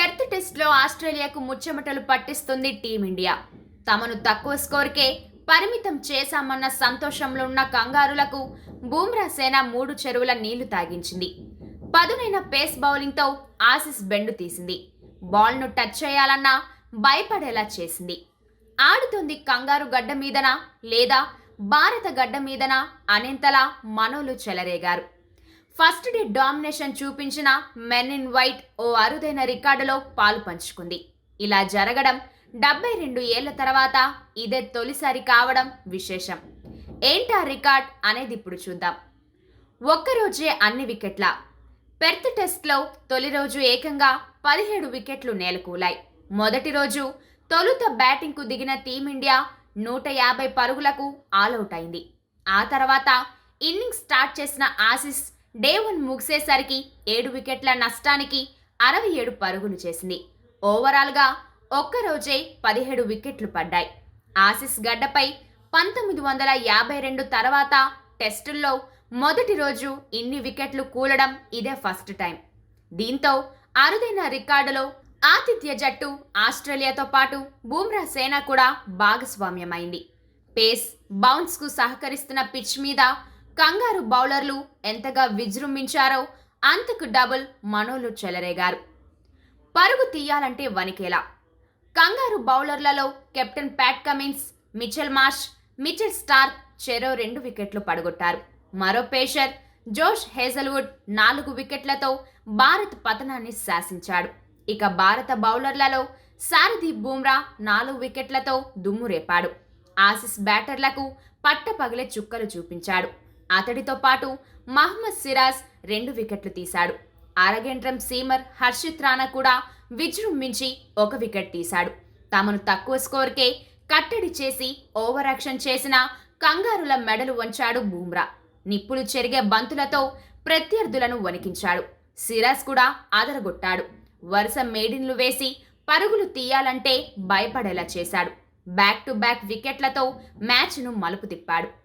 Perth టెస్ట్లో ఆస్ట్రేలియాకు ముచ్చమటలు పట్టిస్తుంది team India. తమను తక్కువ స్కోర్కే పరిమితం చేశామన్న సంతోషంలో ఉన్న కంగారులకు బూమ్రా సేన మూడు చెరువుల నీళ్ళు తాగించింది. పదునైన పేస్ బౌలింగ్తో ఆసిస్ బెండు తీసింది. బాల్ను టచ్ చేయాలన్నా భయపడేలా చేసింది. ఆడుతుంది కంగారు గడ్డ మీదనా లేదా భారత గడ్డ మీదనా అనేంతలా మనోలు చెలరేగారు. ఫస్ట్ డే డామినేషన్ చూపించిన మెన్ ఇన్ వైట్ ఓ అరుదైన రికార్డులో పాలు పంచుకుంది. ఇలా జరగడం డెబ్బై రెండు ఏళ్ళ తర్వాత ఇదే తొలిసారి కావడం విశేషం. ఏంటా రికార్డ్ అనేది ఇప్పుడు చూద్దాం. ఒక్కరోజే అన్ని వికెట్ల. పెర్త్ టెస్ట్లో తొలి రోజు ఏకంగా పదిహేడు వికెట్లు నేలకూలాయి. మొదటి రోజు తొలుత బ్యాటింగ్కు దిగిన టీమిండియా నూట యాభై పరుగులకు ఆల్అవుట్ అయింది. ఆ తర్వాత ఇన్నింగ్స్ స్టార్ట్ చేసిన ఆసిస్ డే వన్ ముగిసేసరికి ఏడు వికెట్ల నష్టానికి అరవై ఏడు పరుగులు చేసింది. ఓవరాల్గా ఒక్కరోజే పదిహేడు వికెట్లు పడ్డాయి. ఆసిస్ గడ్డపై పంతొమ్మిది వందల యాభై రెండు తర్వాత టెస్టుల్లో మొదటి రోజు ఇన్ని వికెట్లు కూలడం ఇదే ఫస్ట్ టైం. దీంతో అరుదైన రికార్డులో ఆతిథ్య జట్టు ఆస్ట్రేలియాతో పాటు బూమ్రా సేన కూడా భాగస్వామ్యమైంది. పేస్ బౌన్స్కు సహకరిస్తున్న పిచ్ మీద కంగారు బౌలర్లు ఎంతగా విజృంభించారో అంతకు డబుల్ మనోలు చెలరేగారు. పరుగు తీయాలంటే వణికేలా. కంగారు బౌలర్లలో captain Pat Cummins Mitchell Marsh Mitchell Starc చెరో రెండు వికెట్లు పడగొట్టారు. మరో పేషర్ జోష్ హేజల్వుడ్ నాలుగు వికెట్లతో భారత్ పతనాన్ని శాసించాడు. ఇక భారత బౌలర్లలో సారథి బూమ్రా నాలుగు వికెట్లతో దుమ్ము రేపాడు. ఆసిస్ బ్యాటర్లకు పట్టపగిలే చుక్కలు చూపించాడు. అతడితో పాటు మహమ్మద్ సిరాజ్ రెండు వికెట్లు తీశాడు. అరగంట్రం సీమర్ హర్షిత్ రాణా కూడా విజృంభించి ఒక వికెట్ తీశాడు. తమను తక్కువ స్కోర్కే కట్టడి చేసి ఓవర్ యాక్షన్ చేసిన కంగారుల మెడలు వంచాడు బూమ్రా. నిప్పులు చెరిగే బంతులతో ప్రత్యర్థులను వణికించాడు. సిరాజ్ కూడా అదరగొట్టాడు వరుస మేడిన్లు వేసి పరుగులు తీయాలంటే భయపడేలా చేశాడు. బ్యాక్ టు బ్యాక్ వికెట్లతో మ్యాచ్ను మలుపు తిప్పాడు.